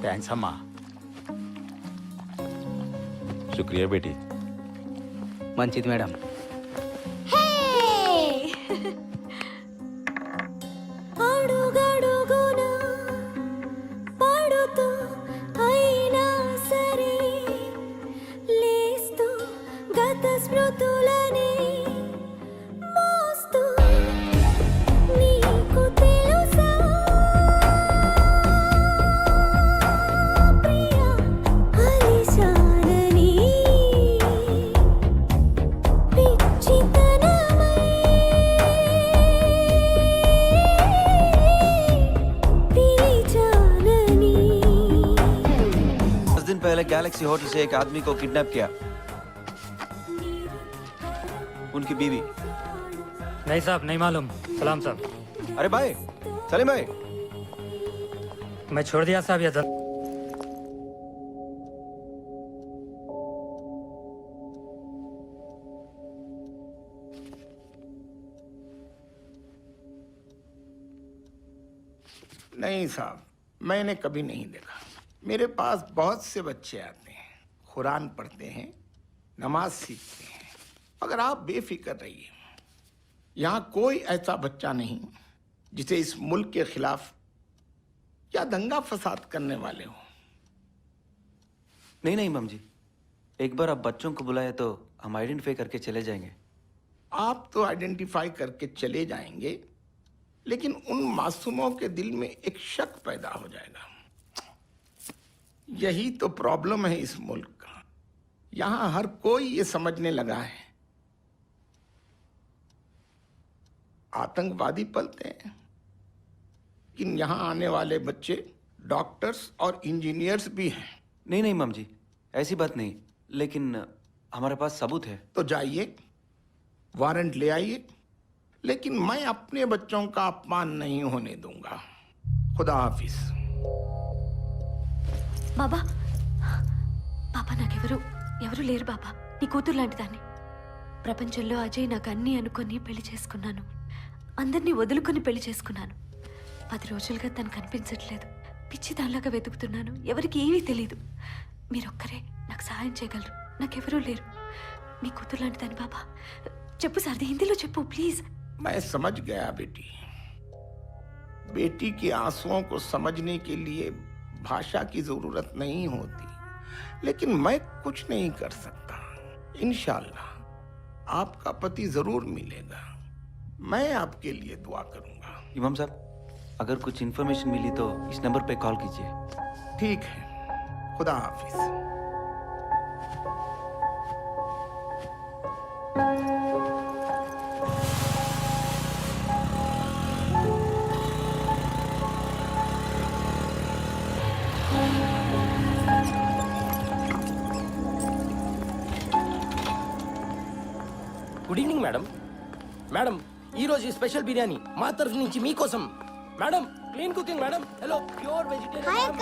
Thanks అమ్మా. శుక్రియా బేటీ. మంచిది madam. అడుగడుగున गैलेक्सी होटल से एक आदमी को किडनैप किया। उनकी बीवी। नहीं साहब नहीं मालूम। सलाम साहब। अरे भाई सलीम भाई। मैं छोड़ दिया साहब ये धन नहीं साहब मैंने कभी नहीं देखा। मेरे पास बहुत से बच्चे आते हैं कुरान पढ़ते हैं नमाज़ सीखते हैं। मगर आप बेफिक्र रहिए यहाँ कोई ऐसा बच्चा नहीं जिसे इस मुल्क के खिलाफ या दंगा फसाद करने वाले हो। नहीं नहीं मम जी एक बार आप बच्चों को बुलाए तो हम आइडेंटिफाई करके चले जाएँगे। आप तो आइडेंटिफाई करके चले जाएँगे लेकिन उन मासूमों के दिल में एक शक पैदा हो जाएगा। यही तो प्रॉब्लम है इस मुल्क का। यहाँ हर कोई ये समझने लगा है। आतंकवादी पलते हैं। लेकिन यहाँ आने वाले बच्चे डॉक्टर्स और इंजीनियर्स भी हैं। नहीं नहीं मम जी ऐसी बात नहीं। लेकिन हमारे पास सबूत है। तो जाइए वारंट ले आइए। लेकिन मैं अपने बच्चों का अपमान नहीं होने दूँगा। खुदा हाफिज। బాబా బాబా నాకెవరు ఎవరు లేరు బాబా నీ కూతురు లాంటి దాన్ని ప్రపంచంలో అజయ్ నాకు అన్నీ అనుకొని పెళ్లి చేసుకున్నాను అందరినీ వదులుకొని పెళ్లి చేసుకున్నాను పది రోజులుగా తను కనిపించట్లేదు పిచ్చి దానిలాగా వెతుకుతున్నాను ఎవరికి ఏమీ తెలియదు మీరొక్కరే నాకు సహాయం చేయగలరు నాకెవరూ లేరు మీ కూతురు లాంటి దాన్ని బాబా చెప్పు సార్ హిందీలో చెప్పు ప్లీజ్ मैं समझ गया बेटी बेटी के आंसुओं को समझने के लिए भाषा की ज़रूरत नहीं होती लेकिन मैं कुछ नहीं कर सकता। इंशाल्लाह आपका पति ज़रूर मिलेगा। मैं आपके लिए दुआ करूँगा। इमाम साहब अगर कुछ इन्फॉर्मेशन मिली तो इस नंबर पे कॉल कीजिए। ठीक है। खुदा हाफिज। మేడం ఈ రోజు స్పెషల్ బిర్యానీ మా తరఫు నుంచి మీకోసం. Madam clean cooking madam hello pure vegetarian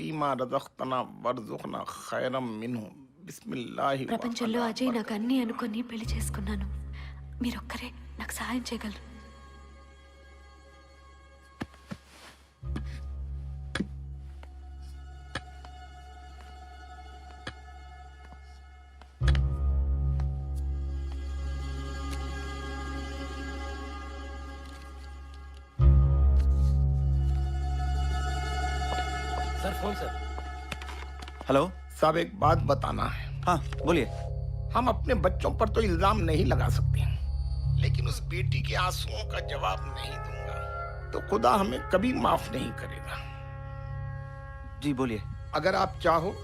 ఫీమా రజఖ్తన వర్జుఖ్న ఖైరం మిన్హు. బిస్మిల్లాహి ప్రపంచంలో అజయ్ నాకు అన్నీ అనుకొని పెళ్ళి చేసుకున్నాను. మీరొక్కరే నాకు సహాయం చేయగలరు. साहब एक बात बताना है। हाँ बोलिए। हम अपने बच्चों पर तो इल्ज़ाम नहीं लगा सकते लेकिन उस बेटी के आंसुओं का जवाब नहीं दूँगा। तो खुदा हमें कभी माफ़ नहीं करेगा। जी बोलिए। अगर आप चाहो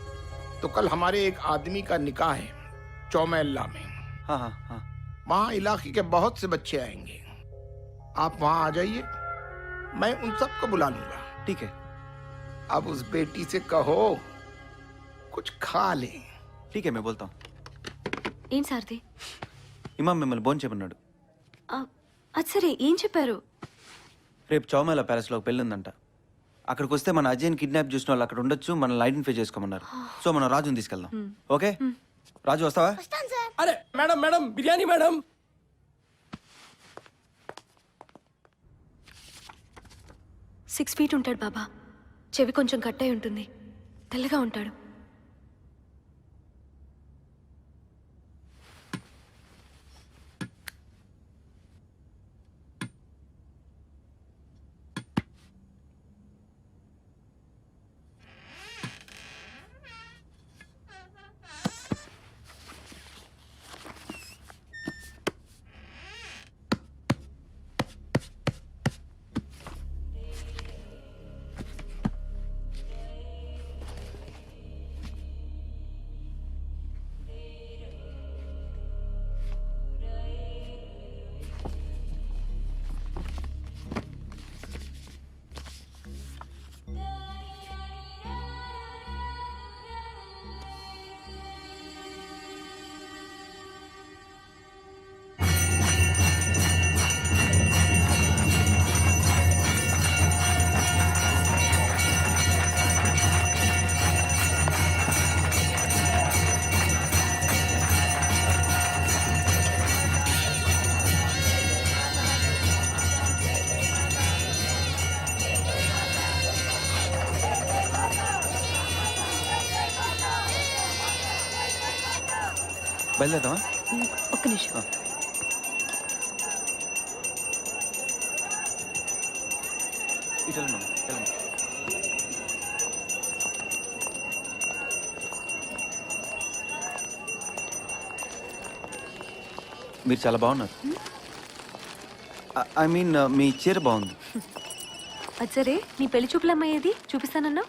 तो कल हमारे एक आदमी का निकाह है चौमेल्ला में। हाँ हाँ हाँ। वहाँ इलाके के बहुत से बच्चे आएँगे। आप वहाँ आ जाइए मैं उन सबको बुला लूँगा। ठीक है। अब उस बेटी से कहो कुछ खा ले ठीक है मैं बोलता हूँ ఏం సారథి ఇమాం మిమ్మల్ని భోజనం చెప్పన్నాడు ఆ, అది సరే ఏం చెప్పారు రేపు చౌమేల ప్యాలెస్లో ఒక పెళ్ళి ఉందంట అక్కడికి వస్తే మన అజయ్ని కిడ్నాప్ చేసిన వాళ్ళు అక్కడ ఉండొచ్చు మనల్ని ఐడెంటిఫై చేసుకోమన్నారు సో మనం రాజుని తీసుకెళ్దాం ఓకే రాజు వస్తావా అరే madam madam biryani madam six feet ఉంటాడు బాబా చెవి కొంచెం కట్ అయి ఉంటుంది తెల్లగా ఉంటాడు బయలుదేరదామా? ఒక్క నిమిషం. ఇటు వెళ్ళండి అమ్మా, వెళ్ళండి. మీరు చాలా బాగున్నారు. ఐ మీన్ మీ చీర బాగుంది. అది సరే నీ పెళ్ళి చూపులమ్మయ్యేది చూపిస్తానన్నా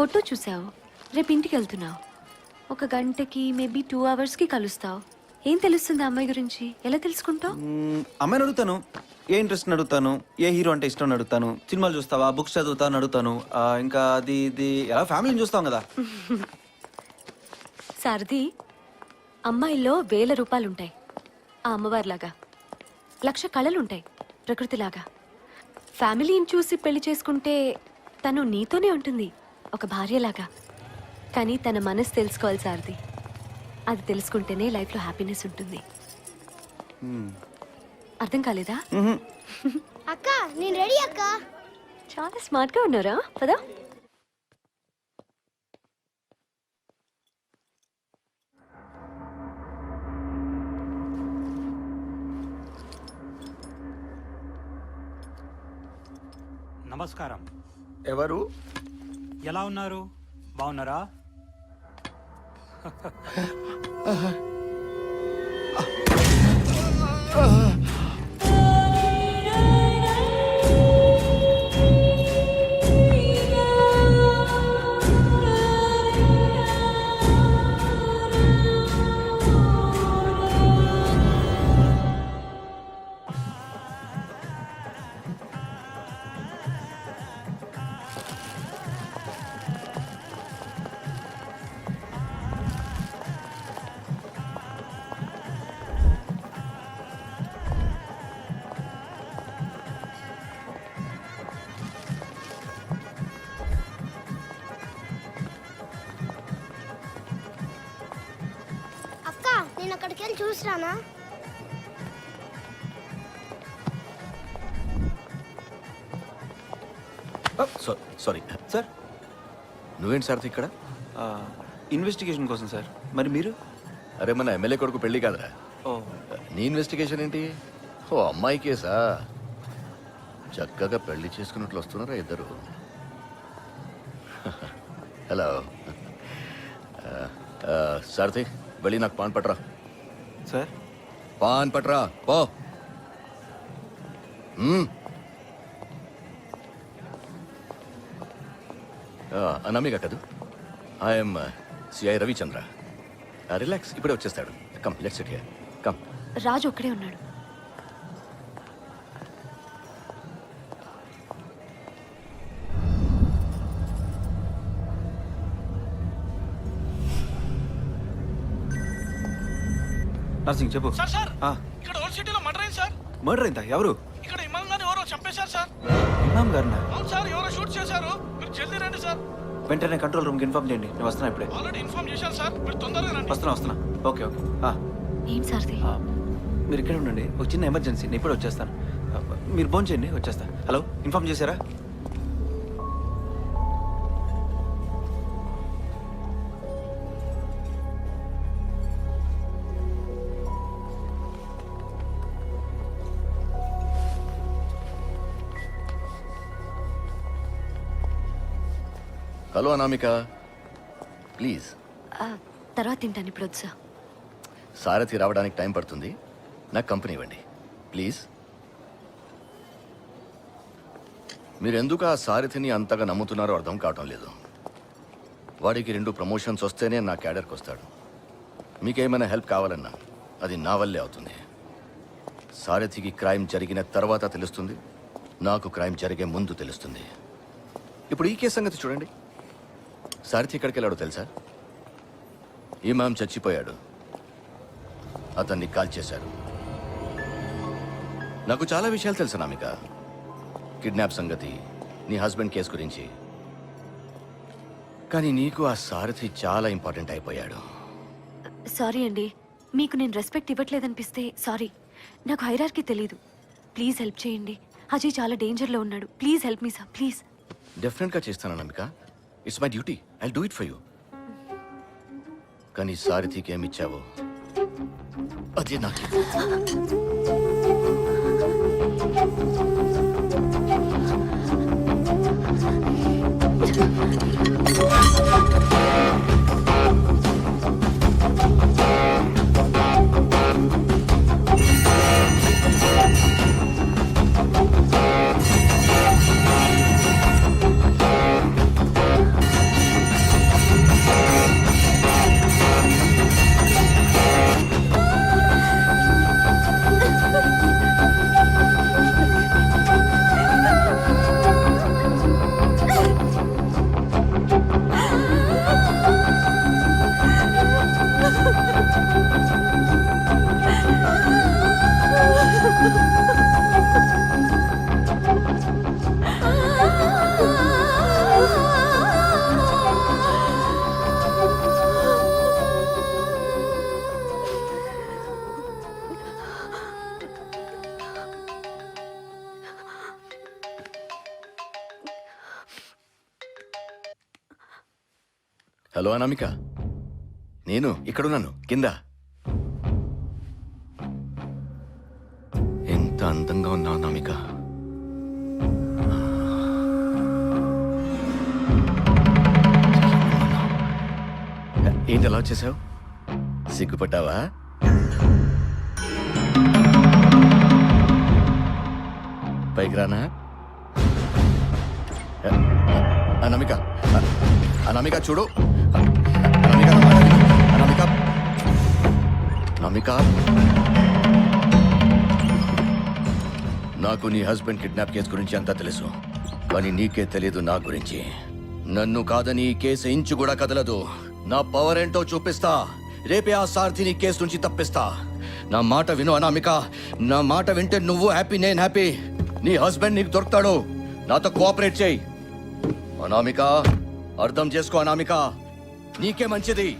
ఫోటో చూసావు. రేపు ఇంటికి వెళ్తున్నావు. ఒక గంటకి మేబీ టూ అవర్స్కి కలుస్తావు. ఏం తెలుస్తుంది అమ్మాయి గురించి? ఎలా తెలుసుకుంటావు? మ్మ్, అమ్మాయిని అడుగుతాను. ఏ ఇంట్రెస్ట్ అడుగుతాను? ఏ హీరో అంటే ఇష్టం అడుగుతాను? సినిమాలు చూస్తావా? బుక్స్ చదువుతా అని అడుగుతాను? ఆ, ఇంకా అది ఇది. ఎలా ఫ్యామిలీని చూస్తాం కదా. సారథి అమ్మాయిల్లో వేల రూపాయలుంటాయి ఆ అమ్మవారిలాగా. లక్ష కళలుంటాయి ప్రకృతిలాగా. ఫ్యామిలీని చూసి పెళ్ళి చేసుకుంటే తను నీతోనే ఉంటుంది. ఒక భార్యలాగా. కానీ తన మనసు తెలుసుకోవాలి సారథి. అది తెలుసుకుంటేనే లైఫ్లో హ్యాపీనెస్ ఉంటుంది. అర్థం కాలేదా. అక్క నేను రెడీ అక్క. చాలా స్మార్ట్గా ఉన్నారా? పదా. నమస్కారం. ఎవరు? ఎలా ఉన్నారు? బాగున్నారా? నేను అక్కడికి వెళ్ళి చూసిరానా? సారీ సార్ నువ్వేంటి సార్ ఇక్కడ? ఆ, ఇన్వెస్టిగేషన్ కోసం సార్ మరి మీరు? అరే మన ఎమ్మెల్యే కొడుకు పెళ్ళి కాదురా. ఓ. నీ ఇన్వెస్టిగేషన్ ఏంటి? ఓ అమ్మాయి కేసా? చక్కగా పెళ్ళి చేసుకున్నట్లు వస్తున్నారా ఇద్దరు? హలో సారథి వెళ్ళి నాకు పాన్ పట్రా. సార్? పాన్ పట్రా. పో. అనామిక కదూ? I'm CI Ravichandra. రిలాక్స్ ఇప్పుడే వచ్చేస్తాడు. Come let's it here. Come. Raju ఒక్కడే ఉన్నాడు. నర్సింగ్ చెప్పు. Sir sir. ఆ, ఇక్కడ ఓల్డ్ సిటీలో మర్డర్ అయింది సార్. మర్డర్ అయిందా? ఎవరు? ఇక్కడ ఇమాం గారిని ఎవరో చంపేశారు సార్. ఇమాం గారినా? అవును సార్. ఎవరో షూట్ చేశారు. మీరు జల్దీ రండి సార్. వెంటనే కంట్రోల్ రూమ్కి ఇన్ఫార్మ్ చేయండి. నేను వస్తున్నా ఇప్పుడే. ఆల్రెడీ ఇన్ఫార్మ్ చేశాను సార్. మీరు తొందరగా రండి. వస్తున్నా వస్తున్నా. Okay okay. ఆ, ఏం సార్ది? ఆ, మీరు ఇక్కడ ఉండండి. ఒక చిన్న ఎమర్జెన్సీ. నేను ఇప్పుడు వచ్చేస్తాను. ఆ, మీరు ఫోన్ చేయండి వచ్చేస్తా. హలో ఇన్ఫార్మ్ చేశారా? హలో అనామిక ప్లీజ్ తర్వాత తింటాను ఇప్పుడు సార్ సారథి రావడానికి టైం పడుతుంది. నాకు కంపెనీ ఇవ్వండి. ప్లీజ్ మీరు ఎందుకు ఆ సారథిని అంతగా నమ్ముతున్నారో అర్థం కావటం లేదు. వాడికి రెండు ప్రమోషన్స్ వస్తేనే నా క్యాడర్కి వస్తాడు. మీకేమైనా హెల్ప్ కావాలన్నా అది నా వల్లే అవుతుంది. సారథికి క్రైమ్ జరిగిన తర్వాత తెలుస్తుంది. నాకు క్రైమ్ జరిగే ముందు తెలుస్తుంది. ఇప్పుడు ఈ కేసు సంగతి చూడండి. సారథి ఎక్కడికి వెళ్ళాడో తెలుసా ఇమాం చచ్చిపోయాడు. అతన్ని కాల్ చేశారు. నాకు చాలా విషయాలు తెలుసు నామిక. కిడ్నాప్ సంగతి నీ హస్బెండ్ కేసు గురించి. కానీ నీకు ఆ సారథి చాలా ఇంపార్టెంట్ అయిపోయాడు. సారీ అండి మీకు నేను రెస్పెక్ట్ ఇవ్వట్లేదనిపిస్తే సారీ. నాకు హైరార్కి తెలీదు. ప్లీజ్ హెల్ప్ చేయండి. అజయ్ చాలా డేంజర్లో ఉన్నాడు. Please help me sir please. డెఫినెట్గా చేస్తాను Namika. It's my duty I do it for you కానీ సారథికి ఏమి ఇచ్చావో అది నాకు హలో అనామిక. నేను ఇక్కడున్నాను. కింద. ఎంత అందంగా ఉన్నావు అనామిక. ఏంటి అలా వచ్చేసావు? సిగ్గుపడ్డావా? పైకి రానా? అనామిక అనామిక చూడు. అనామిక నాకు నీ హస్బెండ్ కిడ్నాప్ కేసు గురించి అంతా తెలుసు. కానీ నీకే తెలియదు నా గురించి. నన్ను కాదని ఈ కేసు ఇంచు కూడా కదలదు. నా పవర్ ఏంటో చూపిస్తా. రేపే ఆ సార్థిని కేసు నుంచి తప్పిస్తా. నా మాట విను అనామిక. నా మాట వింటే నువ్వు హ్యాపీ నేను హ్యాపీ నీ హస్బెండ్ నీకు దొరుకుతాడు. నాతో కోఆపరేట్ చేయి. అనామిక అర్థం చేసుకో అనామిక. నీకే మంచిది.